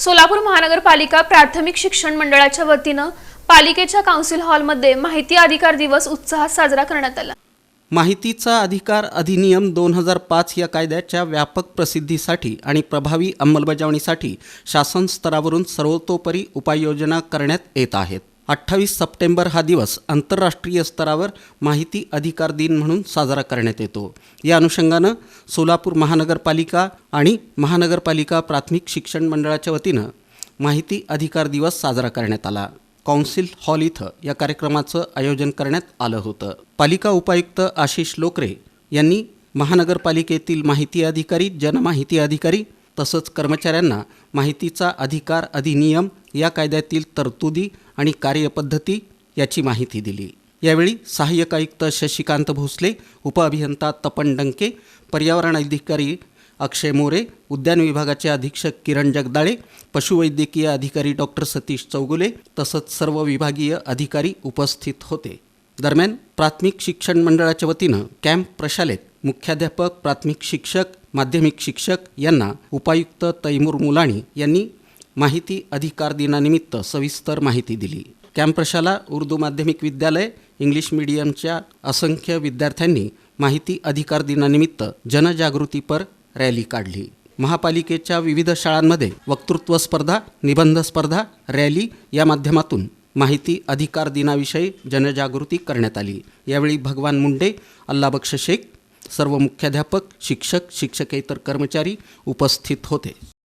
सोलापूर महानगरपालिका प्राथमिक शिक्षण मंडळाच्या वतीनं पालिकेच्या काउन्सिल हॉलमध्ये माहिती अधिकार दिवस उत्साहात साजरा करण्यात आला. माहितीचा अधिकार अधिनियम दोन हजार पाच या कायद्याच्या व्यापक प्रसिद्धीसाठी आणि प्रभावी अंमलबजावणीसाठी शासन स्तरावरून सर्वतोपरी उपाययोजना करण्यात येत आहेत. अठ्ठावीस सप्टेंबर हा दिवस आंतरराष्ट्रीय स्तरावर माहिती अधिकार दिन म्हणून साजरा करण्यात येतो. या अनुषंगानं सोलापूर महानगरपालिका आणि महानगरपालिका प्राथमिक शिक्षण मंडळाच्या वतीनं माहिती अधिकार दिवस साजरा करण्यात आला. कौन्सिल हॉल इथं या कार्यक्रमाचं आयोजन करण्यात आलं होतं. पालिका उपायुक्त आशिष लोकरे यांनी महानगरपालिकेतील माहिती अधिकारी जनमाहिती अधिकारी तसंच कर्मचाऱ्यांना माहितीचा अधिकार अधिनियम या कायद्यातील तरतुदी आणि कार्यपद्धती याची माहिती दिली. यावेळी सहाय्यक आयुक्त शशिकांत भोसले उपअभियंता तपन डंके पर्यावरण अधिकारी अक्षय मोरे उद्यान विभागाचे अधीक्षक किरण जगदाळे पशुवैद्यकीय अधिकारी डॉक्टर सतीश चौगुले तसंच सर्व विभागीय अधिकारी उपस्थित होते. दरम्यान प्राथमिक शिक्षण मंडळाच्या वतीनं कॅम्प प्रशालेत मुख्याध्यापक प्राथमिक शिक्षक माध्यमिक शिक्षक यांना उपायुक्त तैमूर मुलाणी यांनी माहिती अधिकार दिनानिमित्त सविस्तर माहिती दिली. कॅम्प्रशाला उर्दू माध्यमिक विद्यालय इंग्लिश मीडियमच्या असंख्य विद्यार्थ्यांनी माहिती अधिकार दिनानिमित्त जनजागृतीपर रॅली काढली. महापालिकेच्या विविध शाळांमध्ये वक्तृत्व स्पर्धा निबंध स्पर्धा रॅली या माध्यमातून माहिती अधिकार दिनाविषयी जनजागृती करण्यात आली. यावेळी भगवान मुंडे अल्लाबक्ष शेख सर्व मुख्याध्यापक शिक्षक शिक्षकेतर कर्मचारी उपस्थित होते.